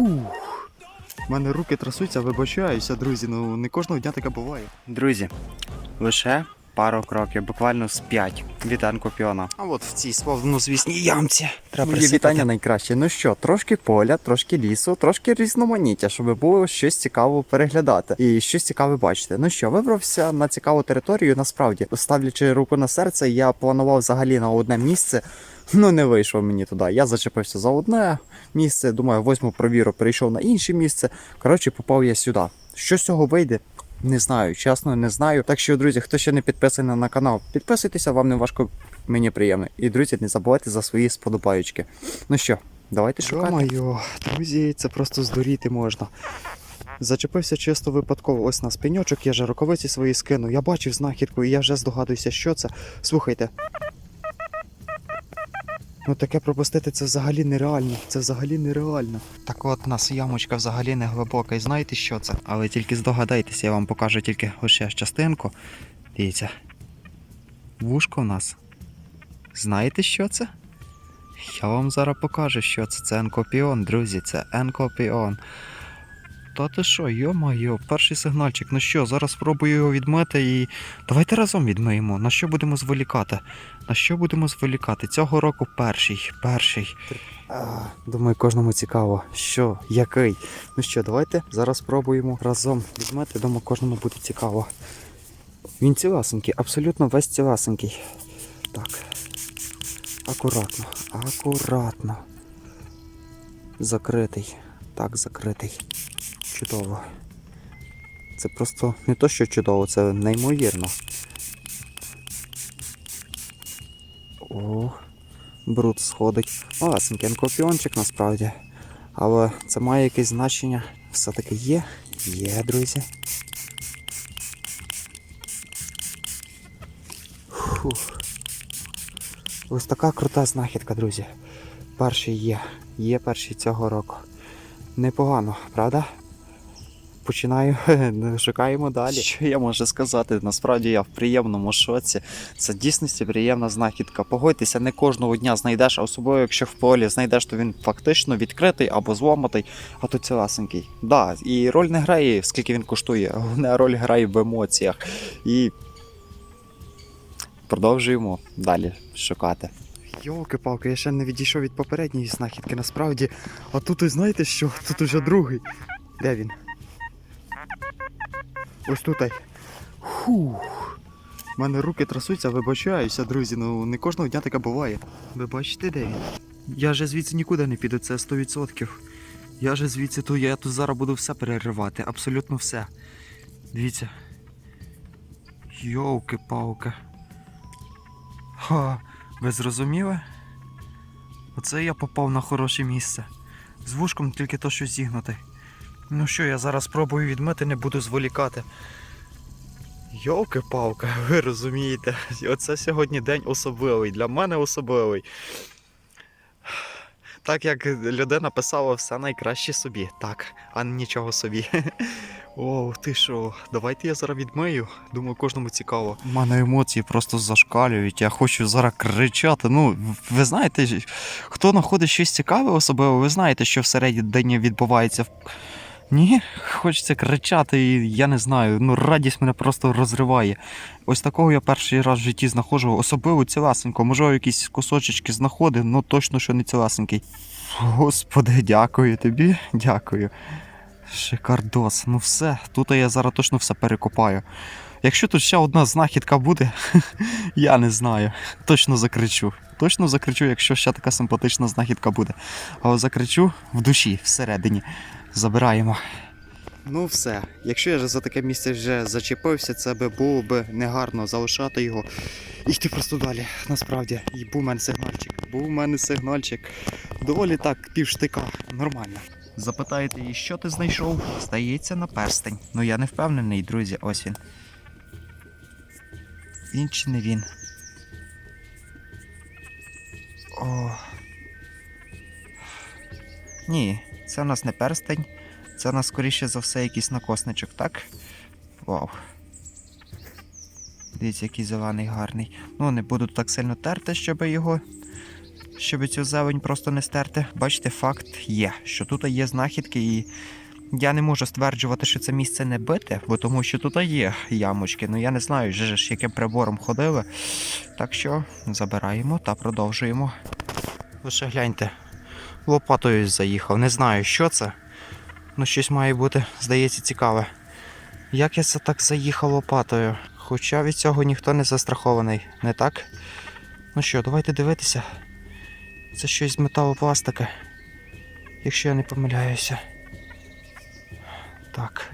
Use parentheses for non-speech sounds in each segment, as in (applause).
Фух. У мене руки трясуться, вибачаюся, друзі. Ну не кожного дня таке буває. Друзі, лише пару кроків, буквально з п'ять від Анкопіона. А от в цій славнозвісній ямці треба присипати. вітання найкраще. Ну що, трошки поля, трошки лісу, трошки різноманіття, щоб було щось цікаво переглядати і щось цікаве бачити. Ну що, вибрався на цікаву територію. Насправді, ставлячи руку на серце, я планував взагалі на одне місце. Ну не вийшло мені туди. Я зачепився за одне місце. Думаю, возьму провіру, перейшов на інше місце. Коротше, попав я сюди. Що з цього вийде? Не знаю, чесно, не знаю. Так що, друзі, хто ще не підписаний на канал, підписуйтеся, вам не важко, мені приємно. І друзі, не забувайте за свої сподобаючки. Ну що, давайте шукати. Йо-моє, друзі, це просто здуріти можна. Зачепився чисто випадково. Ось на спиньочок, я же рукавиці свої скину. Я бачив знахідку і я вже здогадуюся, що це. Слухайте. Ну таке пропустити це взагалі нереально. Це взагалі нереально. Так от у нас ямочка взагалі не глибока, і знаєте що це? Але тільки здогадайтеся, я вам покажу тільки лише частинку. Дивіться. Вушко в нас. Знаєте, що це? Я вам зараз покажу, що це. Це енкопіон, друзі, це енкопіон. Та ти що, йо-моє, перший сигнальчик. Ну що, зараз спробую його відмити і. Давайте разом відмиємо. На що будемо зволікати? На що будемо зволікати? Цього року перший, перший. Думаю, кожному цікаво, що, який. Ну що, давайте зараз спробуємо разом відмити. Думаю, кожному буде цікаво. Він цілесенький, абсолютно весь цілесенький. Так. Акуратно, акуратно. Закритий. Так, закритий. Чудово. Це просто не то, що чудово, це неймовірно. О, бруд сходить. Малесенький енкопіончик насправді. Але це має якесь значення. Все-таки є. Є, друзі. Фух. Ось така крута знахідка, друзі. Перший є. Є перший цього року. Непогано, правда? Починаю, (laughs) шукаємо далі. Що я можу сказати? Насправді я в приємному шоці. Це дійсності приємна знахідка. Погодьтеся, не кожного дня знайдеш, а особливо якщо в полі знайдеш, то він фактично відкритий або зломатий, а тут цілесенький. Да, і роль не грає, скільки він коштує. (laughs) Головне роль грає в емоціях. І продовжуємо далі шукати. Йолки-палки, я ще не відійшов від попередньої знахідки, насправді. А тут знаєте що? Тут уже другий. Де він? Ось тут. Фух. У мене руки трясуться, вибачаюся, друзі. Ну не кожного дня таке буває. Ви бачите, де він? Я же звідси нікуди не піду, це 100%. Я же звідси то я тут зараз буду все переривати, абсолютно все. Дивіться. Йолки-палки. Ха. Ви зрозуміли? Оце я попав на хороше місце. З вушком тільки то, що зігнутий. Ну що, я зараз спробую відмити, не буду зволікати. Йолки-палка, (laughs) ви розумієте, оце сьогодні день особливий, для мене особливий. Так як людина писала все найкраще собі, так, а нічого собі. (laughs) О, ти що, давайте я зараз відмию. Думаю, кожному цікаво. У мене емоції просто зашкалюють. Я хочу зараз кричати. Ну, ви знаєте, хто знаходить щось цікаве особливо, ви знаєте, що всередині відбувається. Ні, хочеться кричати, і я не знаю. Ну, радість мене просто розриває. Ось такого я перший раз в житті знаходжу, особливо цілесенько. Можливо, якісь кусочечки знаходив, ну точно, що не цілесенький. Господи, дякую тобі, дякую. Шикардос, ну все, тут я зараз точно все перекопаю. Якщо тут ще одна знахідка буде, (laughs) я не знаю. Точно закричу. Точно закричу, якщо ще така симпатична знахідка буде. Але закричу в душі, всередині. Забираємо. Ну все, якщо я вже за таке місце вже зачепився, це би було б негарно залишати його і йти просто далі. Насправді, і був у мене сигнальчик. Був у мене сигнальчик. Доволі так, півштика, нормально. Запитаєте її, що ти знайшов? Здається на перстень. Ну я не впевнений, друзі, ось він. Він чи не він? О. Ні, це у нас не перстень. Це у нас скоріше за все якийсь накосничок, так? Вау. Дивіться, який зелений гарний. Ну, не буду так сильно терти, щоб його. щоб цю зелень просто не стерти. Бачите, факт є, що тут є знахідки, і я не можу стверджувати, що це місце не бите, бо тому що тут є ямочки. Ну я не знаю, же ж яким прибором ходили. Так що забираємо та продовжуємо. Лише гляньте, лопатою заїхав. Не знаю, що це. Ну, щось має бути, здається, цікаве. Як я це так заїхав лопатою? Хоча від цього ніхто не застрахований, не так? Ну що, давайте дивитися. Це щось з металопластики, якщо я не помиляюся. Так.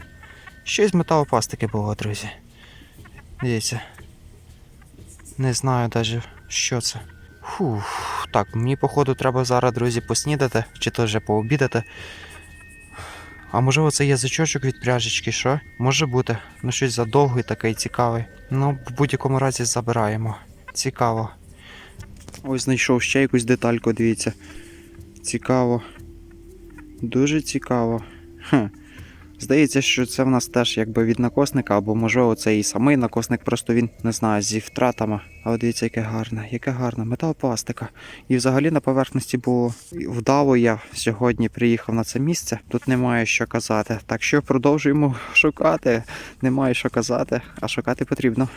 Щось з металопластики було, друзі. Дивіться. Не знаю навіть, що це. Фух, так, мені походу треба зараз, друзі, поснідати, чи то вже пообідати. А можливо це язичочок від пряжечки, що? Може бути. Ну щось задовгий такий цікавий. Ну, в будь-якому разі забираємо. Цікаво. Ось знайшов ще якусь детальку, дивіться. Цікаво. Дуже цікаво. Хм. Здається, що це в нас теж якби від накосника, або можливо це і самий накосник, просто він не знаю, зі втратами. Але дивіться, яке гарне, яке гарне, металопластика. І взагалі на поверхності було вдало я сьогодні приїхав на це місце. Тут немає що казати. Так що продовжуємо шукати. Немає що казати, а шукати потрібно.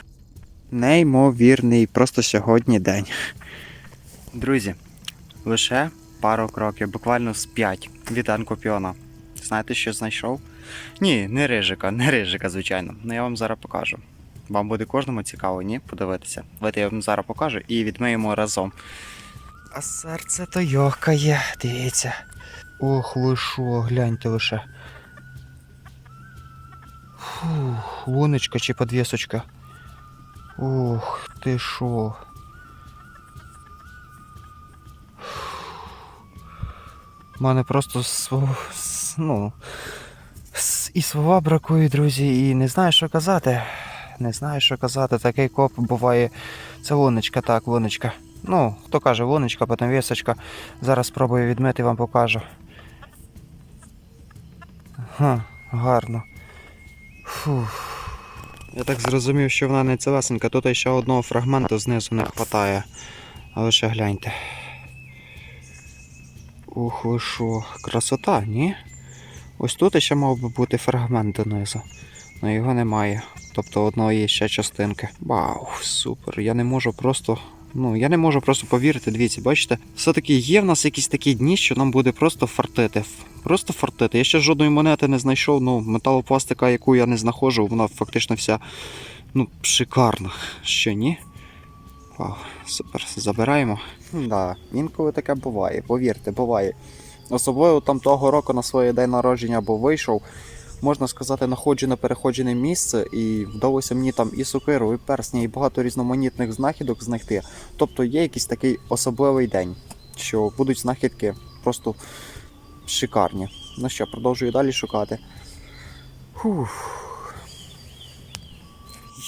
Неймовірний, просто сьогодні день. Друзі, лише пару кроків, буквально з п'ять від Анкопіона. Знаєте, що знайшов? Ні, не рижика, не рижика, звичайно. Ну я вам зараз покажу. Вам буде кожному цікаво, ні? Подивитися. Давайте я вам зараз покажу і відмиємо разом. А серце то йохкає, дивіться. Ох, ви шо, гляньте лише. Фух, луночка чи подвісочка. Ох, ти шо. У мене просто ну, і слова бракує, друзі, і не знаю, що казати. Не знаю, що казати. Такий коп буває. Це луночка, так, луночка. Ну, хто каже луночка, потім вісочка. Зараз спробую відмити вам покажу. Ха, гарно. Фух. Я так зрозумів, що вона не цілесенька. Тут ще одного фрагменту знизу не вистачає. Але ще гляньте. Ух, ви що, красота, ні? Ось тут ще мав би бути фрагмент донизу. але його немає. Тобто одної ще частинки. Вау, супер. Я не можу просто. Ну, я не можу просто повірити. Дивіться, бачите, все-таки є в нас якісь такі дні, що нам буде просто фартити. Просто фартити. Я ще жодної монети не знайшов. Ну, металопластика, яку я не знаходжу, вона фактично вся ну, шикарна. Що ні? Вау, супер. Забираємо. Да, інколи таке буває, повірте, буває. Особливо там того року на своє день народження або вийшов, можна сказати, находжене переходжене місце, і вдалося мені там і сокиру, і персні, і багато різноманітних знахідок знайти. Тобто є якийсь такий особливий день, що будуть знахідки просто шикарні. Ну що, продовжую далі шукати. Фух.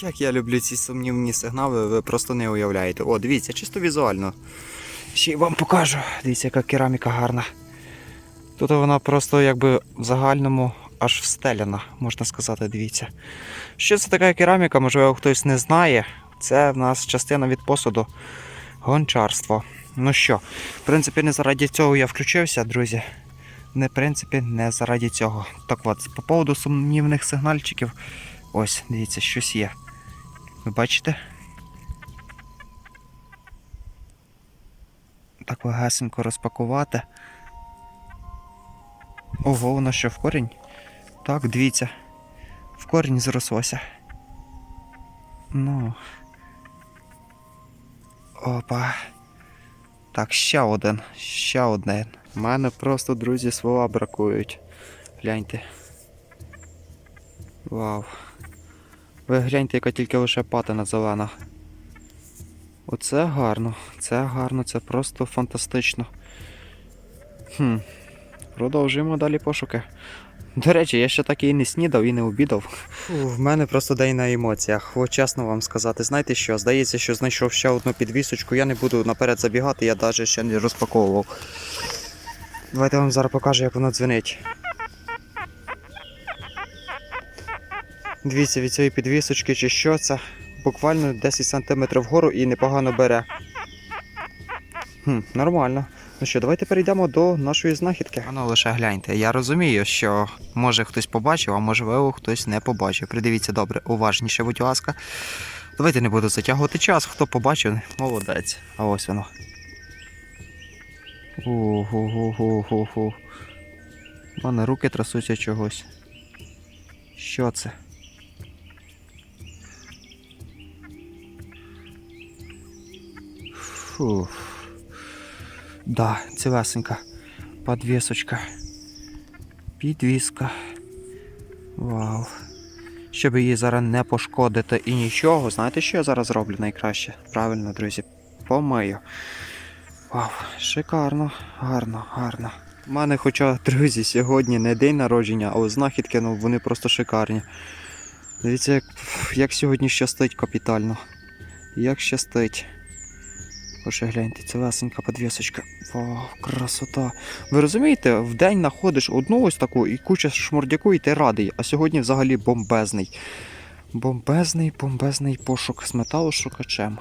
Як я люблю ці сумнівні сигнали, ви просто не уявляєте. О, дивіться, чисто візуально. Ще й вам покажу. Дивіться, яка кераміка гарна. Тут вона просто якби в загальному аж встеляна, можна сказати, дивіться. Що це така кераміка, можливо, хтось не знає. Це в нас частина від посуду гончарство. Ну що, в принципі, не заради цього я включився, друзі. Не, в принципі, не заради цього. Так от, по поводу сумнівних сигнальчиків. Ось, дивіться, щось є. Ви бачите? Так легесенько розпакувати. Ого, воно що в корінь? Так, дивіться. В корінь зрослося. Ну. Опа. Так, ще один. Ще один. У мене просто, друзі, слова бракують. Гляньте. Вау. Ви гляньте, яка тільки лише патина зелена. Оце гарно, це гарно, це просто фантастично. Хм. Продовжуємо далі пошуки. До речі, я ще так і не снідав і не обідав. В мене просто день на емоціях. От чесно вам сказати, знаєте що? Здається, що знайшов ще одну підвісочку. Я не буду наперед забігати, я навіть ще не розпаковував. Давайте вам зараз покажу, як воно дзвенить. Дивіться, від цієї підвісочки чи що це. Буквально 10 см вгору і непогано бере. Хм, нормально. Ну що, давайте перейдемо до нашої знахідки. А ну лише гляньте. Я розумію, що може хтось побачив, а можливо хтось не побачив. Придивіться добре, уважніше, будь ласка. Давайте не буду затягувати час. Хто побачив, молодець. А ось воно. Угу-гу-гу-гу-гу. У мене руки трясуться чогось. Що це? Фу. Да, цілесенька. Подвісочка. Підвіска. Вау. Щоб її зараз не пошкодити і нічого, знаєте, що я зараз зроблю найкраще? Правильно, друзі, помию. Вау, шикарно, гарно, гарно. У мене, хоча, друзі, сьогодні не день народження, а знахідки, ну вони просто шикарні. Дивіться, як, як сьогодні щастить капітально. Як щастить. Лише гляньте, цілесенька подвісочка. Вау, красота. Ви розумієте, в день знаходиш одну ось таку і куча шмурдяку, і ти радий, а сьогодні взагалі бомбезний. Бомбезний, бомбезний пошук з металошукачем.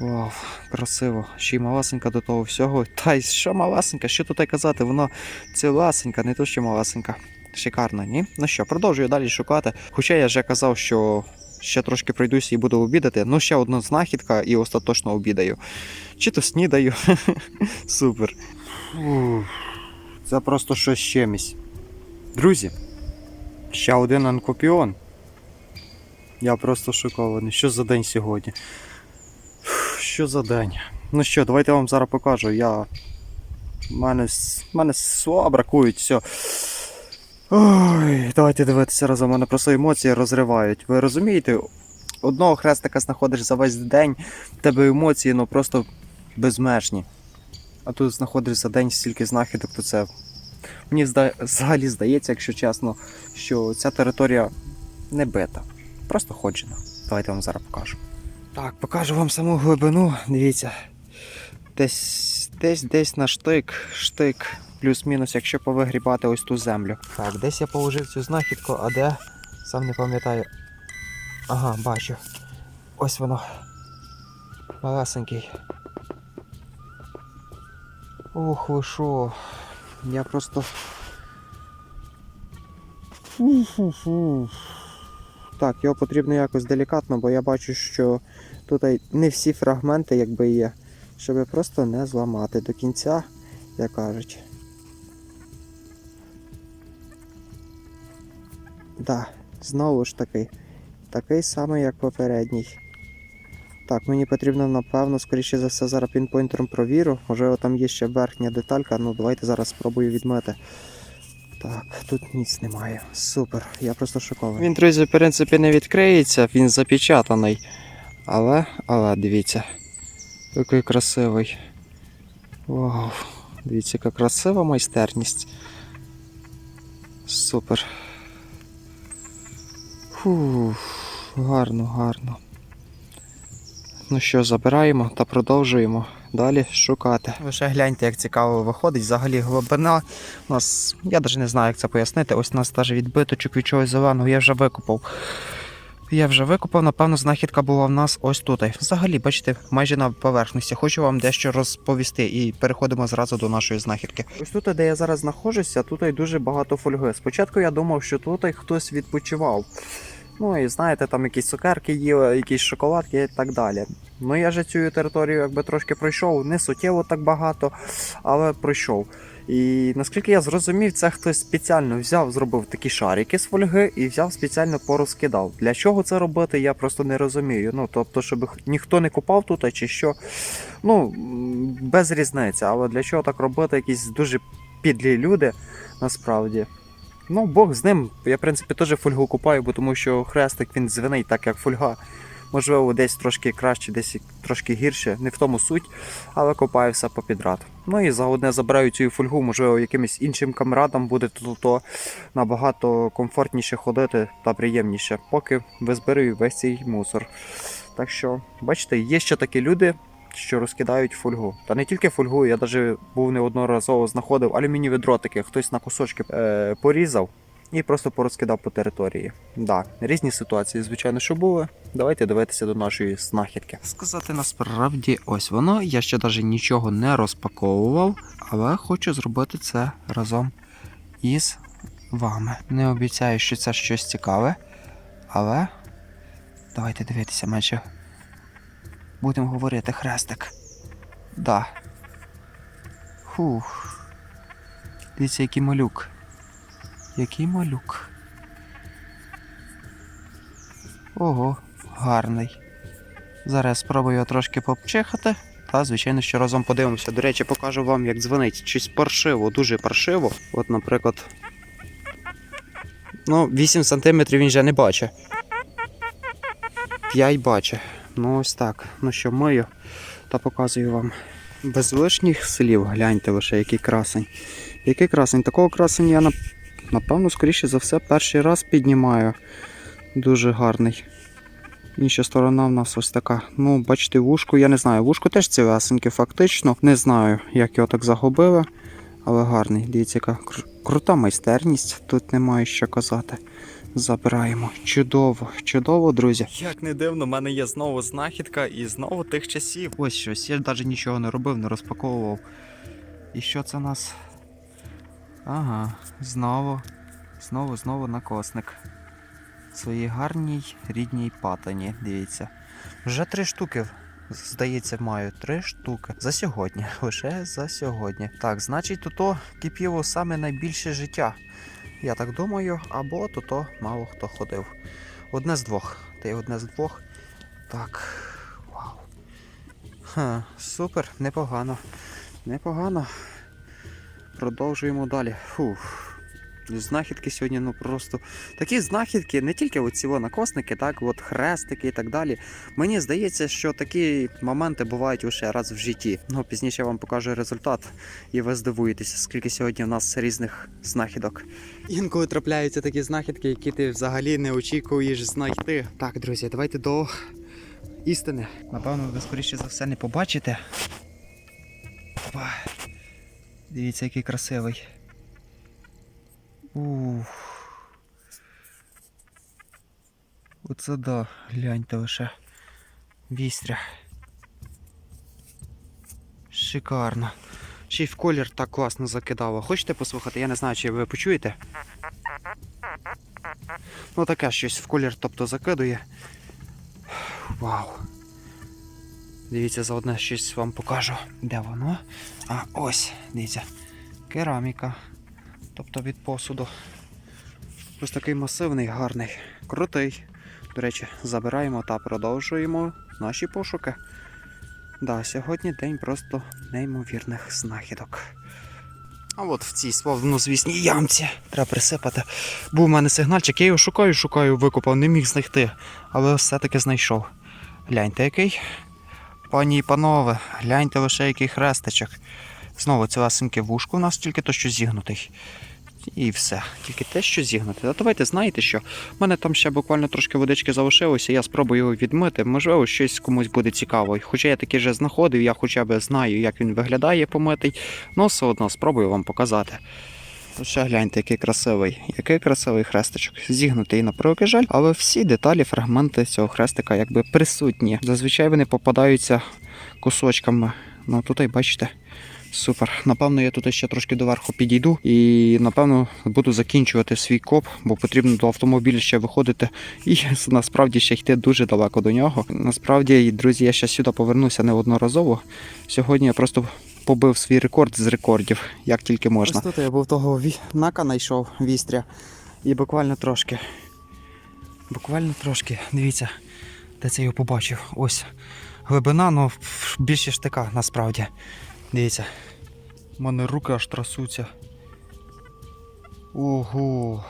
Вау, красиво. Ще й малесенька до того всього. Та й що малесенька, що тут казати, вона цілесенька, не то що малесенька. Шикарно, ні? Ну що, продовжую далі шукати. Хоча я вже казав, що ще трошки пройдуся і буду обідати. Ну, ще одна знахідка і остаточно обідаю. Чи то снідаю. (laughs) Супер. Це просто щось чимось. Друзі, ще один анкопіон. Я просто шокований. Що за день сьогодні? Що за день? Ну що, давайте я вам зараз покажу. Я. У мене, мене слова бракують, все. Ой, давайте дивитися разом. Мене просто емоції розривають. Ви розумієте? Одного хрестика знаходиш за весь день, в тебе емоції ну просто безмежні. А тут знаходиш за день стільки знахідок, то це. Мені взагалі здається, якщо чесно, що ця територія не бита. Просто ходжена. Давайте вам зараз покажу. Так, покажу вам саму глибину. Дивіться. Десь, десь, десь на штик, штик, плюс-мінус, якщо повигрібати ось ту землю. Так, десь я положив цю знахідку, а де? Сам не пам'ятаю. Ага, бачу. Ось воно. Малесенький. Ох, ви що? Я просто. Фу-фу-фу. Так, його потрібно якось делікатно, бо я бачу, що тут не всі фрагменти якби є, щоб просто не зламати до кінця, як кажуть. Да, знову ж таки, такий самий, як попередній. Так, мені потрібно, напевно, скоріше за все, зараз пінпойнтером провірю. Можливо, там є ще верхня деталька. Ну, давайте зараз спробую відмити. Так, тут ніц немає. Супер, я просто шокований. Він, друзі, в принципі, не відкриється, він запечатаний. Але, але, дивіться, який красивий. Вау, дивіться, яка красива майстерність. Супер. Фух, гарно, гарно. Ну що, забираємо та продовжуємо далі шукати. Ви ще гляньте, як цікаво виходить. Взагалі глибина у нас, я навіть не знаю, як це пояснити. Ось у нас навіть відбиточок від чогось зеленого я вже викопав. Я вже викопав, напевно, знахідка була в нас ось тут. Взагалі, бачите, майже на поверхності. Хочу вам дещо розповісти і переходимо зразу до нашої знахідки. Ось тут, де я зараз знаходжуся, тут дуже багато фольги. Спочатку я думав, що тут хтось відпочивав. Ну і знаєте, там якісь цукерки їли, якісь шоколадки і так далі. Ну я же цю територію якби трошки пройшов, не суттєво так багато, але пройшов. І наскільки я зрозумів, це хтось спеціально взяв, зробив такі шарики з фольги і взяв спеціально порозкидав. Для чого це робити, я просто не розумію. Ну тобто, щоб ніхто не купав тут, чи що. Ну, без різниці, але для чого так робити, якісь дуже підлі люди насправді. Ну, Бог з ним. Я, в принципі, теж фольгу купаю, бо тому що хрестик він звенить так, як фольга. Можливо, десь трошки краще, десь трошки гірше, не в тому суть, але копаю все попідряд. Ну і за одне забираю цю фольгу, можливо, якимось іншим камрадам буде то, то набагато комфортніше ходити та приємніше, поки визбираю весь цей мусор. Так що, бачите, є ще такі люди, що розкидають фольгу. Та не тільки фольгу, я навіть був неодноразово знаходив алюмінієві дротики, хтось на кусочки е, порізав. і просто порозкидав по території. Да, різні ситуації, звичайно, що були. Давайте дивитися до нашої знахідки. Сказати насправді, ось воно. Я ще навіть нічого не розпаковував, але хочу зробити це разом із вами. Не обіцяю, що це щось цікаве, але давайте дивитися менше. Будемо говорити хрестик. Да. Фух. Дивіться, який малюк. Який малюк. Ого, гарний. Зараз спробую його трошки попчихати. Та, звичайно, що разом подивимося. До речі, покажу вам, як дзвонить. Щось паршиво, дуже паршиво. От, наприклад. Ну, 8 см він вже не бачить. 5 бачить. Ну, ось так. Ну що, мию та показую вам. Без лишніх слів, гляньте лише, який красень. Який красень. Такого красень я, напевно, скоріше за все, перший раз піднімаю. Дуже гарний. Інша сторона в нас ось така. Ну, бачите, вушку, я не знаю. Вушко теж цілесеньке, фактично. Не знаю, як його так загубили, але гарний. Дивіться, яка кру- крута майстерність. Тут немає що казати. Забираємо. Чудово, чудово, друзі. Як не дивно, в мене є знову знахідка і знову тих часів. Ось щось, я навіть нічого не робив, не розпаковував. І що це у нас? Ага, знову, знову, знову накосник своїй гарній рідній патині. Дивіться. Вже три штуки, здається, маю. Три штуки. За сьогодні. (laughs) Лише за сьогодні. Так, значить, тут кипіло саме найбільше життя. Я так думаю, або тут мало хто ходив. Одне з двох. Та й одне з двох. Так. Вау. Ха, супер, непогано. Непогано. Продовжуємо далі. Фух. Знахідки сьогодні, ну просто такі знахідки, не тільки оці накосники, так, от хрестики і так далі. Мені здається, що такі моменти бувають лише раз в житті. Ну, пізніше я вам покажу результат, і ви здивуєтеся, скільки сьогодні в нас різних знахідок. Інколи трапляються такі знахідки, які ти взагалі не очікуєш знайти. Так, друзі, давайте до істини. Напевно, ви скоріше за все не побачите. Опа. Дивіться, який красивий. Ух. Оце да, гляньте лише. Вістря. Шикарно. Ще й в колір так класно закидало. Хочете послухати? Я не знаю, чи ви почуєте. Ну таке щось в колір, тобто закидує. Вау. Дивіться, заодно щось вам покажу. Де воно? А, ось, дивіться. Кераміка. Тобто від посуду. Ось такий масивний, гарний, крутий. До речі, забираємо та продовжуємо наші пошуки. Да, сьогодні день просто неймовірних знахідок. А от в цій славнозвісній ямці треба присипати. Був у мене сигнальчик, я його шукаю, шукаю, викопав, не міг знайти, але все-таки знайшов. Гляньте, який. Пані і панове, гляньте лише який хрестичок. Знову цілесеньке вушко у нас тільки то, що зігнутий. І все, тільки те, що зігнути. А давайте знаєте що? У мене там ще буквально трошки водички залишилося, я спробую його відмити. Можливо, щось комусь буде цікаво. Хоча я таки вже знаходив, я хоча б знаю, як він виглядає помитий, але все одно спробую вам показати. Ще гляньте, який красивий, який красивий хрестичок. Зігнутий на превеликий жаль, але всі деталі, фрагменти цього хрестика якби присутні. Зазвичай вони попадаються кусочками. Ну тут бачите. Супер. Напевно, я тут ще трошки доверху підійду і напевно буду закінчувати свій коп, бо потрібно до автомобіля ще виходити і (laughs) насправді ще йти дуже далеко до нього. Насправді, друзі, я ще сюди повернуся неодноразово. Сьогодні я просто побив свій рекорд з рекордів, як тільки можна. Ось тут я був того нака знайшов вістря і буквально трошки. Буквально трошки. Дивіться, де це його побачив. Ось глибина, ну більше штика насправді. Дивіться. У мене руки аж трасуться. Ого.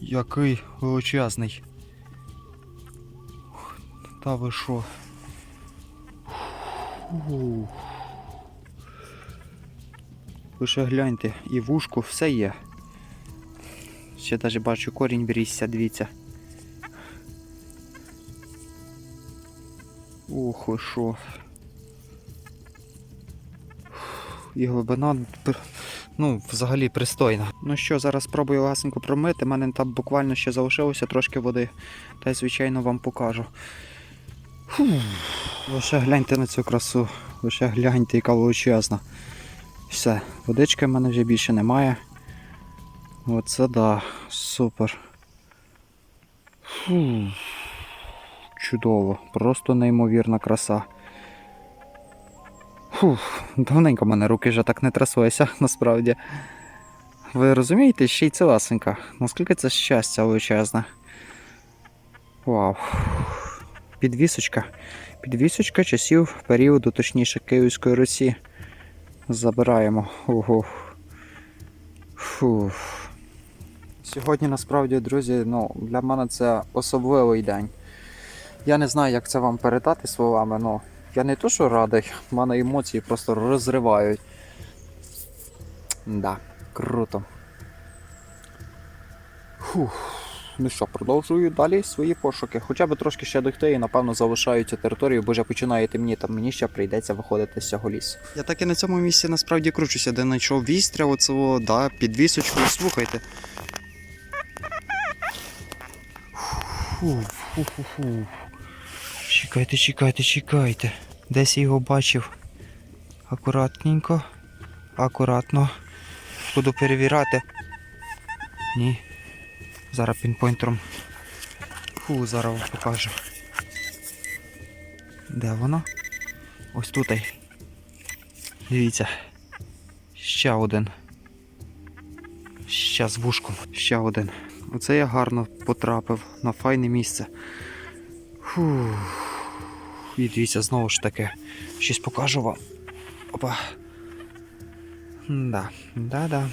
Який величезний. Та ви що? Лише гляньте, і вушку все є. Ще навіть бачу корінь врісся, дивіться. Ох, ви що. І глибина ну, взагалі пристойна. Ну що, зараз спробую ласенько промити. У мене там буквально ще залишилося трошки води. Та й, звичайно, вам покажу. Фух. Лише гляньте на цю красу. Лише гляньте, яка величезна. Все, водички в мене вже більше немає. Оце да, супер. Фух. Чудово, просто неймовірна краса. Фух, давненько в мене руки вже так не тряслися, (laughs) насправді. Ви розумієте, ще й це ласенька. Наскільки це щастя величезне. Вау. Підвісочка. Підвісочка часів періоду, точніше, Київської Русі. Забираємо. Ого. Фух. Сьогодні насправді, друзі, ну, для мене це особливий день. Я не знаю, як це вам передати словами, але я не то, що радий, в мене емоції просто розривають. Да, круто. Фух. Ну що, продовжую далі свої пошуки. Хоча б трошки ще дойти і напевно залишаю цю територію, бо вже починає темніти, мені ще прийдеться виходити з цього лісу. Я так і на цьому місці насправді кручуся, де знайшов вістря, оцього, да, підвісочку, слухайте. Фу, фу, фу, фу. Чекайте, чекайте, чекайте. Десь я його бачив. Акуратненько, акуратно. Буду перевіряти. Ні. Зараз пінпойнтером. Фу, зараз вам покажу. Де воно? Ось тут. Дивіться. Ще один. Ще з вушком. Ще один. Оце я гарно потрапив на файне місце. Фух. І дивіться, знову ж таки. Щось покажу вам. Опа. Да, да-да.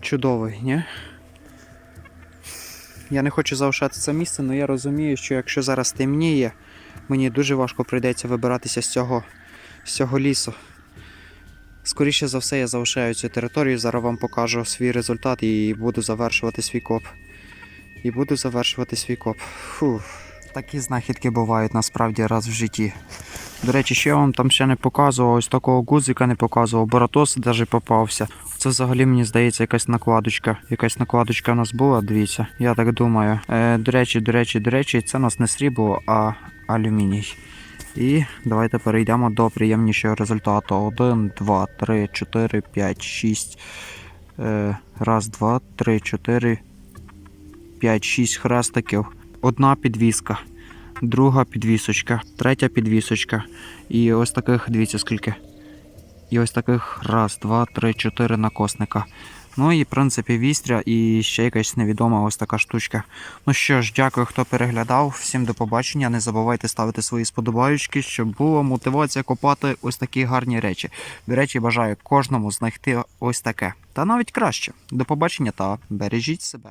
Чудовий, ні? Я не хочу залишати це місце, але я розумію, що якщо зараз темніє, мені дуже важко прийдеться вибиратися з цього, з цього лісу. Скоріше за все, я залишаю цю територію, зараз вам покажу свій результат і буду завершувати свій коп. І буду завершувати свій коп. Фух. Такі знахідки бувають насправді раз в житті. До речі, ще я вам там ще не показував, ось такого гудзика не показував, Боратос навіть попався. Це взагалі мені здається якась накладочка. Якась накладочка у нас була, дивіться, я так думаю. Е, до речі, до речі, до речі, це у нас не срібло, а алюміній. І давайте перейдемо до приємнішого результату. 1, 2, 3, 4, 5, 6. Е, раз, два, три, чотири, п'ять, шість хрестиків. Одна підвіска, друга підвісочка, третя підвісочка. І ось таких, дивіться скільки. І ось таких раз, два, три, чотири накосника. Ну і в принципі вістря і ще якась невідома ось така штучка. Ну що ж, дякую, хто переглядав. Всім до побачення. Не забувайте ставити свої сподобаючки, щоб була мотивація копати ось такі гарні речі. До речі, бажаю кожному знайти ось таке. Та навіть краще. До побачення та бережіть себе.